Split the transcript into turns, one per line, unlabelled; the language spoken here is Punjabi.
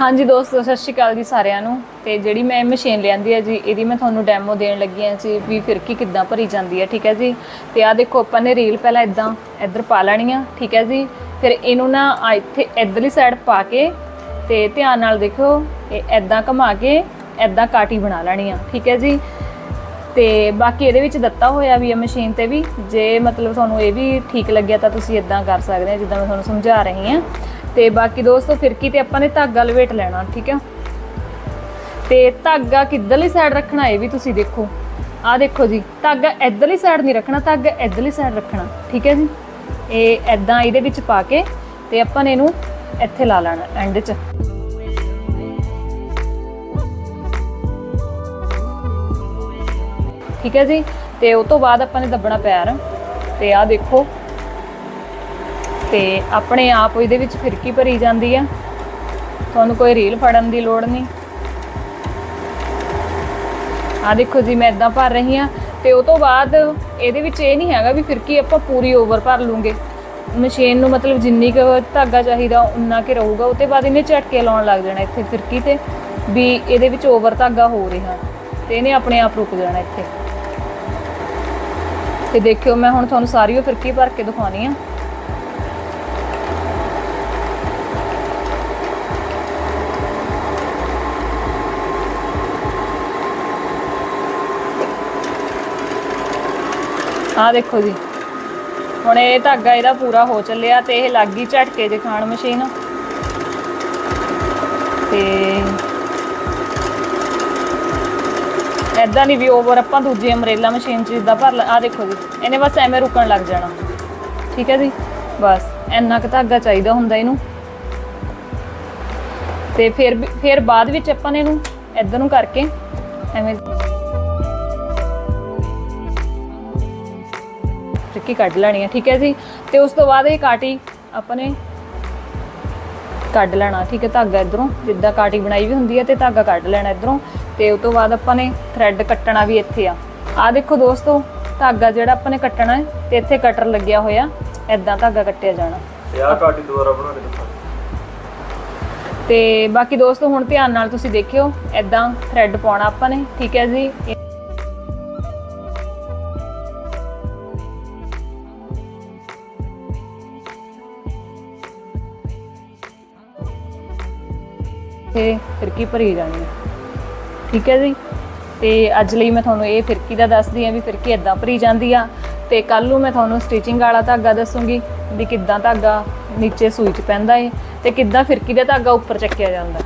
ਹਾਂਜੀ ਦੋਸਤੋ, ਸਤਿ ਸ਼੍ਰੀ ਅਕਾਲ ਜੀ ਸਾਰਿਆਂ ਨੂੰ। ਤੇ ਜਿਹੜੀ ਮੈਂ ਮਸ਼ੀਨ ਲਿਆਂਦੀ ਹੈ ਜੀ, ਇਹਦੀ ਮੈਂ ਤੁਹਾਨੂੰ ਡੈਮੋ ਦੇਣ ਲੱਗੀ ਹਾਂ ਜੀ, ਵੀ ਫਿਰਕੀ ਕਿੱਦਾਂ ਭਰੀ ਜਾਂਦੀ ਹੈ, ਠੀਕ ਹੈ ਜੀ? ਤੇ ਆ ਦੇਖੋ, ਆਪਾਂ ਨੇ ਰੀਲ ਪਹਿਲਾਂ ਇਦਾਂ ਇੱਧਰ ਪਾ ਲੈਣੀ ਆ, ਠੀਕ ਹੈ ਜੀ? ਫਿਰ ਇਹਨੂੰ ਨਾ ਆ ਇੱਥੇ ਇੱਧਰਲੀ ਸਾਈਡ ਪਾ ਕੇ, ਤੇ ਧਿਆਨ ਨਾਲ ਦੇਖੋ, ਇਹ ਇਦਾਂ ਘੁਮਾ ਕੇ ਇਦਾਂ ਕਾਟੀ ਬਣਾ ਲੈਣੀ ਆ, ਠੀਕ ਹੈ ਜੀ? ਤੇ ਬਾਕੀ ਇਹਦੇ ਵਿੱਚ ਦਿੱਤਾ ਹੋਇਆ ਵੀ ਹੈ ਮਸ਼ੀਨ ਤੇ ਵੀ, ਜੇ ਮਤਲਬ ਤੁਹਾਨੂੰ ਇਹ ਵੀ ਠੀਕ ਲੱਗਿਆ ਤਾਂ ਤੁਸੀਂ ਇਦਾਂ ਕਰ ਸਕਦੇ ਹੋ, ਜਿੱਦਾਂ ਮੈਂ ਤੁਹਾਨੂੰ ਸਮਝਾ ਰਹੀ ਹਾਂ। ਤੇ ਬਾਕੀ ਦੋਸਤੋ ਫਿਰਕੀ ਤੇ ਆਪਾਂ ਨੇ ਧਾਗਾ ਲਵੇਟ ਲੈਣਾ, ਠੀਕ ਹੈ ਤੇ ਧਾਗਾ ਕਿੱਧਰਲੀ ਸਾਈਡ ਰੱਖਣਾ ਇਹ ਵੀ ਤੁਸੀਂ ਦੇਖੋ। ਆਹ ਦੇਖੋ ਜੀ, ਧਾਗਾ ਇੱਧਰਲੀ ਸਾਈਡ ਨਹੀਂ ਰੱਖਣਾ, ਧਾਗਾ ਇੱਧਰਲੀ ਸਾਈਡ ਰੱਖਣਾ, ਠੀਕ ਹੈ ਜੀ? ਇਹ ਐਦਾਂ ਇਹਦੇ ਵਿੱਚ ਪਾ ਕੇ ਤੇ ਆਪਾਂ ਨੇ ਇਹਨੂੰ ਇੱਥੇ ਲਾ ਲੈਣਾ ਐਂਡ 'ਚ। ਠੀਕ ਹੈ ਜੀ? ਤੇ ਉਸ ਤੋਂ ਬਾਅਦ ਆਪਾਂ ਨੇ ਦੱਬਣਾ ਪੈਰ, ਤੇ ਆਹ ਦੇਖੋ। ਤੇ ਆਪਣੇ ਆਪ ਇਹਦੇ ਵਿੱਚ ਫਿਰਕੀ ਭਰੀ ਜਾਂਦੀ ਆ। ਤੁਹਾਨੂੰ ਕੋਈ ਰੀਲ ਫੜਨ ਦੀ ਲੋੜ ਨਹੀਂ। ਆ ਦੇਖੋ ਜੀ, ਮੈਂ ਇਦਾਂ ਭਰ ਰਹੀ ਆ ਤੇ ਉਹ ਤੋਂ ਬਾਅਦ ਇਹਦੇ ਵਿੱਚ ਇਹ ਨਹੀਂ ਹੈਗਾ ਵੀ ਫਿਰਕੀ ਆਪਾਂ ਪੂਰੀ ਓਵਰ ਭਰ ਲੂਗੇ। ਮਸ਼ੀਨ ਨੂੰ ਮਤਲਬ ਜਿੰਨੀ ਕੁ ਧਾਗਾ ਚਾਹੀਦਾ ਉਨਾ ਕਿ ਰਹੂਗਾ ਉਹ ਤੋਂ ਬਾਅਦ ਇਹਨੇ ਝਟਕੇ ਲਾਉਣ ਲੱਗ ਜਾਣਾ ਇੱਥੇ ਫਿਰਕੀ ਤੇ ਵੀ ਇਹਦੇ ਵਿੱਚ ਓਵਰ ਧਾਗਾ ਹੋ ਰਿਹਾ ਤੇ ਇਹਨੇ ਆਪਣੇ ਆਪ ਰੁਕ ਜਾਣਾ ਇੱਥੇ। ਤੇ ਦੇਖਿਓ, ਮੈਂ ਹੁਣ ਤੁਹਾਨੂੰ ਸਾਰੀ ਉਹ ਫਿਰਕੀ ਭਰ ਕੇ ਦਿਖਾਉਣੀ ਆ। ਆਹ ਦੇਖੋ ਜੀ। ਹੁਣ ਇਹ ਧਾਗਾ ਇਹਦਾ ਪੂਰਾ ਹੋ ਚੱਲਿਆ ਤੇ ਇਹ ਲੱਗ ਗਈ ਝਟਕੇ ਜੇ ਖਾਣ ਮਸ਼ੀਨ। ਤੇ ਐਦਾਂ ਨਹੀਂ ਵੀ ਓਵਰ ਆਪਾਂ ਦੂਜੀ ਅਮਰੇਲਾ ਮਸ਼ੀਨ ਚ ਜਿੱਦਾਂ ਭਰ ਆ ਦੇਖੋ ਜੀ, ਇਹਨੇ ਬਸ ਐਵੇਂ ਰੁਕਣ ਲੱਗ ਜਾਣਾ। ਠੀਕ ਹੈ ਜੀ? ਬਸ, ਇੰਨਾ ਕੁ ਧਾਗਾ ਚਾਹੀਦਾ ਹੁੰਦਾ ਇਹਨੂੰ। ਤੇ ਫਿਰ ਵੀ- ਫਿਰ ਬਾਅਦ ਵਿੱਚ ਆਪਾਂ ਨੇ ਇਹਨੂੰ ਇੱਧਰ ਨੂੰ ਕਰਕੇ ਐਵੇਂ ਟਿੱਕੀ ਕੱਢ ਲੈਣੀ ਹੈ ਠੀਕ ਹੈ ਜੀ? ਤੇ ਉਸ ਤੋਂ ਬਾਅਦ ਇਹ ਕਾਟੀ ਆਪਾਂ ਨੇ ਕੱਢ ਲੈਣਾ ਠੀਕ ਹੈ? ਧਾਗਾ ਇਧਰੋਂ ਜਿੱਦਾਂ ਕਾਟੀ ਬਣਾਈ ਵੀ ਹੁੰਦੀ ਹੈ ਤੇ ਧਾਗਾ ਕੱਢ ਲੈਣਾ ਇਧਰੋਂ। ਤੇ ਉਸ ਤੋਂ ਬਾਅਦ ਆਪਾਂ ਨੇ ਥ੍ਰੈਡ ਕੱਟਣਾ ਵੀ ਇੱਥੇ ਆ। ਆ ਦੇਖੋ ਦੋਸਤੋ ਧਾਗਾ ਜਿਹੜਾ ਆਪਾਂ ਨੇ ਕੱਟਣਾ ਹੈ ਤੇ ਇੱਥੇ ਕਟਰ ਲੱਗਿਆ ਹੋਇਆ ਐਦਾਂ ਧਾਗਾ ਕੱਟਿਆ ਜਾਣਾ।
ਤੇ ਆਹ ਕਾਟੀ ਦੁਬਾਰਾ ਬਣਾ ਕੇ ਦਿਖਾ।
ਤੇ ਬਾਕੀ ਦੋਸਤੋ ਹੁਣ ਧਿਆਨ ਨਾਲ ਤੁਸੀਂ ਦੇਖਿਓ ਐਦਾਂ ਥ੍ਰੈਡ ਪਾਉਣਾ ਆਪਾਂ ਨੇ ਠੀਕ ਹੈ ਜੀ? ਤੇ ਫਿਰਕੀ ਭਰੀ ਜਾਣੀ ਹੈ ਠੀਕ ਹੈ ਜੀ? ਤੇ ਅੱਜ ਲਈ ਮੈਂ ਤੁਹਾਨੂੰ ਇਹ ਫਿਰਕੀ ਦਾ ਦੱਸਦੀ ਆ ਵੀ ਫਿਰਕੀ ਇਦਾਂ ਭਰੀ ਜਾਂਦੀ ਆ ਤੇ ਕੱਲ ਨੂੰ ਮੈਂ ਤੁਹਾਨੂੰ ਸਟਿਚਿੰਗ ਵਾਲਾ ਧਾਗਾ ਦੱਸੂਗੀ ਵੀ ਕਿੱਦਾਂ ਧਾਗਾ ਨੀਚੇ ਸੂਈ 'ਚ ਪੈਂਦਾ ਏ ਤੇ ਕਿੱਦਾਂ ਫਿਰਕੀ ਦਾ ਧਾਗਾ ਉੱਪਰ ਚੱਕਿਆ ਜਾਂਦਾ।